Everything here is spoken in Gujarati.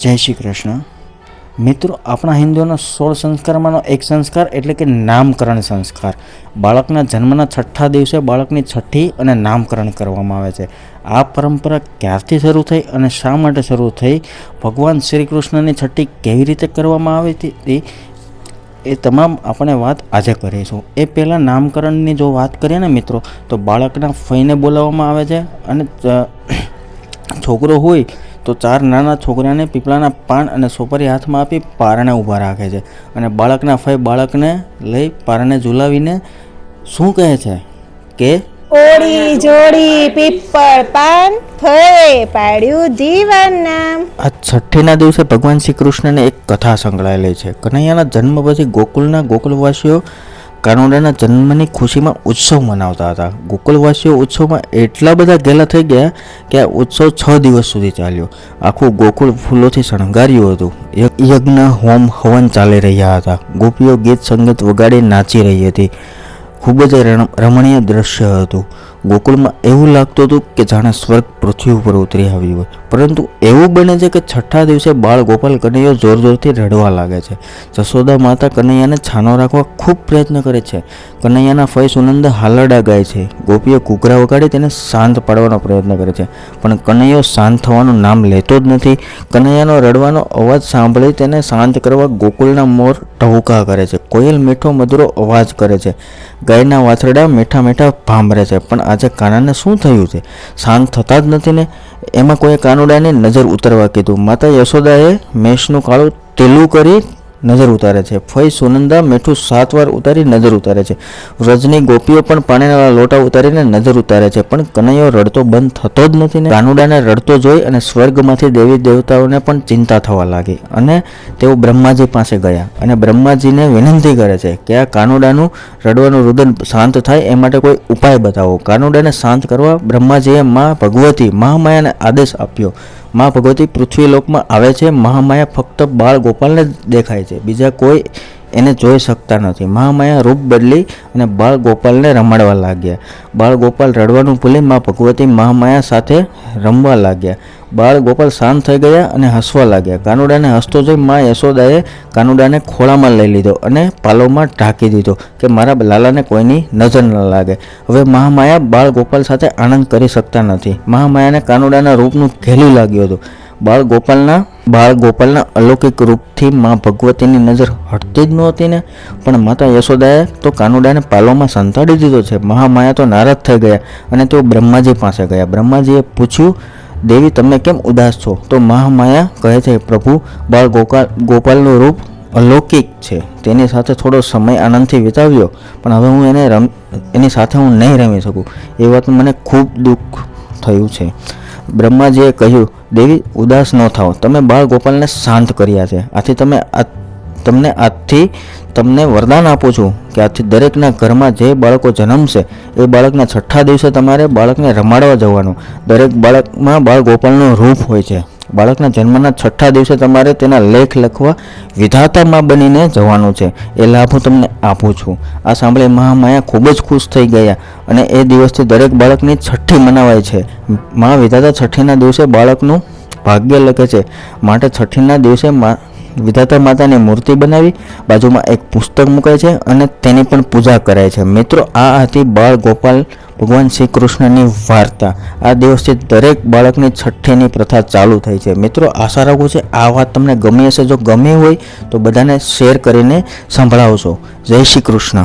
જય શ્રી કૃષ્ણ. મિત્રો, આપણા હિન્દુઓના સોળ સંસ્કારમાંનો એક સંસ્કાર એટલે કે નામકરણ સંસ્કાર. બાળકના જન્મના છઠ્ઠા દિવસે બાળકની છઠ્ઠી અને નામકરણ કરવામાં આવે છે. આ પરંપરા ક્યારથી શરૂ થઈ અને શા માટે શરૂ થઈ? ભગવાન શ્રી કૃષ્ણની છઠ્ઠી કેવી રીતે કરવામાં આવી હતી? એ તમામ આપણે વાત આજે કરીશું. એ પહેલાં નામકરણની જો વાત કરીએ ને મિત્રો, તો બાળકના ફઈને બોલાવવામાં આવે છે અને છોકરો હોય તો ચાર નાના છોકરાને પીપળાના પાન અને સોપારી હાથમાં આપી પારણે ઊભા રાખે છે અને બાળકના ફઈ બાળકને લઈ પારણે ઝુલાવીને શું કહે છે? કે ઓડી જોડી પીપળ પાન ફળે પાડ્યું જીવન નામ. આ છઠ્ઠીના દિવસે ભગવાન શ્રી કૃષ્ણને એક કથા સંકળાયેલી છે. કનૈયાના જન્મ પછી ગોકુલના ગોકુલવાસીઓ કાનુડાના જન્મની ખુશીમાં ઉત્સવ મનાવતા હતા. ગોકુલવાસીઓ ઉત્સવમાં એટલા બધા ગેલા થઈ ગયા કે આ ઉત્સવ છ દિવસ સુધી ચાલ્યો. આખું ગોકુળ ફૂલોથી શણગાર્યું હતું. યજ્ઞ- હોમ, હવન ચાલી રહ્યા હતા. ગોપીઓ ગીત સંગીત વગાડી નાચી રહી હતી. ખૂબ જ રમણીય દ્રશ્ય હતું. ગોકુળમાં એવું લાગતું હતું કે જાણે સ્વર્ગ પૃથ્વી ઉપર ઉતરી આવ્યું હોય. પરંતુ એવું બને છે કે છઠ્ઠા દિવસે બાળ ગોપાલ કનૈયો જોર જોરથી રડવા લાગે છે. જશોદા માતા કનૈયાને છાનો રાખવા ખૂબ પ્રયત્ન કરે છે. કનૈયાના ફય સુનંદ હાલરડા ગાય છે. ગોપીઓ કૂકરા વગાડી તેને શાંત પાડવાનો પ્રયત્ન કરે છે. પણ કનૈયો શાંત થવાનું નામ લેતો જ નથી. કનૈયાનો રડવાનો અવાજ સાંભળી તેને શાંત કરવા ગોકુલના મોર ટહુકા કરે છે. કોયલ મીઠો મધુરો અવાજ કરે છે. ગાયના વાછરડા મીઠા મીઠા ભાંભરે છે. પણ આજે કાનાને શું થયું છે? શાંત થતા જ નથી ને? એમાં કોઈ કાનુડાની નજર ઉતરવા કીધું. માતા યશોદાએ મેષનું કાળું તેલું કરી નજર ઉતારે છે. ફઈ સુનંદા મીઠું સાત વાર ઉતારી નજર ઉતારે છે. વ્રજની ગોપીઓ પણ પાણીના લોટા ઉતારીને નજર ઉતારે છે. પણ કનૈયો રડતો બંધ થતો જ નથી ને. કાનુડાને રડતો જોઈ અને સ્વર્ગમાંથી દેવી દેવતાઓને પણ ચિંતા થવા લાગી. અને તેઓ બ્રહ્માજી પાસે ગયા. અને બ્રહ્માજીને વિનંતી કરે છે કે આ કાનુડાનું રડવાનું રુદન શાંત થાય એ માટે કોઈ ઉપાય બતાવો. કાનુડાને શાંત કરવા બ્રહ્માજીએ મા ભગવતી મહામાયાને આદેશ આપ્યો. મા ભગવતી પૃથ્વીલોકમાં આવે છે મહામાયા ફક્ત બાળ ગોપાલને દેખાય છે. બીજા કોઈ એને જોઈ શકતા નથી. મહામાયા રૂપ બદલી અને બાળ ગોપાલને રમાડવા લાગ્યા. બાળ ગોપાલ રડવાનું ભૂલી મા ભગવતી મહામાયા સાથે રમવા લાગ્યા. બાળ ગોપાલ શાંત થઈ ગયા અને હસવા લાગ્યા. કાનુડાને હસતો જોઈ મા યશોદાએ કાનુડાને ખોળામાં લઈ લીધો અને પાલોમાં ઢાંકી દીધો કે મારા લાલાને કોઈની નજર ન લાગે. હવે મહામાયા બાળ ગોપાલ સાથે આનંદ કરી શકતા નથી. મહામાયાને કાનુડાના રૂપનું ઘેલું લાગ્યું હતું. બાળ ગોપાલના બાળ ગોપાલના અલૌકિક રૂપથી મા ભગવતીની નજર હટતી જ નહોતી ને. પણ માતા યશોદાએ તો કાનુડાને પાલોમાં સંતાડી દીધો છે. મહામાયા તો નારાજ થઈ ગયા અને તેઓ બ્રહ્માજી પાસે ગયા. બ્રહ્માજીએ પૂછ્યું, દેવી, તમે કેમ ઉદાસ છો? તો મહામાયા કહે છે, પ્રભુ, બાળ ગોપાલ ગોપાલનું રૂપ અલૌકિક છે. તેની સાથે થોડો સમય આનંદથી વિતાવ્યો, પણ હવે હું એને રમ, એની સાથે હું નહીં રમી શકું. એ વાત મને ખૂબ દુઃખ થયું છે. બ્રહ્માજીએ કહ્યું, દેવી, ઉદાસ ન થાઓ તમે બાળ ગોપાલને શાંત કર્યા છે. આથી તમે તમને આજથી તમને વરદાન આપું છું કે આજથી દરેકના ઘરમાં જે બાળકો જન્મશે, એ બાળકના છઠ્ઠા દિવસે તમારે બાળકને રમાડવા જવાનું. દરેક બાળકમાં બાળ ગોપાલનું રૂપ હોય છે. બાળકના જન્મના છઠ્ઠા દિવસે તમારે તેના લેખ લખવા વિધાતામાં બનીને જવાનું છે. એ લાભ હું તમને આપું છું. આ સાંભળી મહામાયા ખૂબ જ ખુશ થઈ ગયા અને એ દિવસથી દરેક બાળકની છઠ્ઠી મનાવાય છે. મા વિધાતા છઠ્ઠીના દિવસે બાળકનું ભાગ્ય લખે છે. માટે છઠ્ઠીના દિવસે મા વિધાતા માતાની મૂર્તિ બનાવી, બાજુમાં એક પુસ્તક મૂકે છે અને તેની પણ પૂજા કરાય છે. મિત્રો, આ હતી બાળ ગોપાલ ભગવાન શ્રી કૃષ્ણની વાર્તા. આ દિવસથી દરેક બાળકની છઠ્ઠીની પ્રથા ચાલુ થઈ છે. મિત્રો, આશા રાખું છે આ વાત તમને ગમી હશે. જો ગમી હોય તો બધાને શેર કરીને સંભળાવશો. જય શ્રી કૃષ્ણ.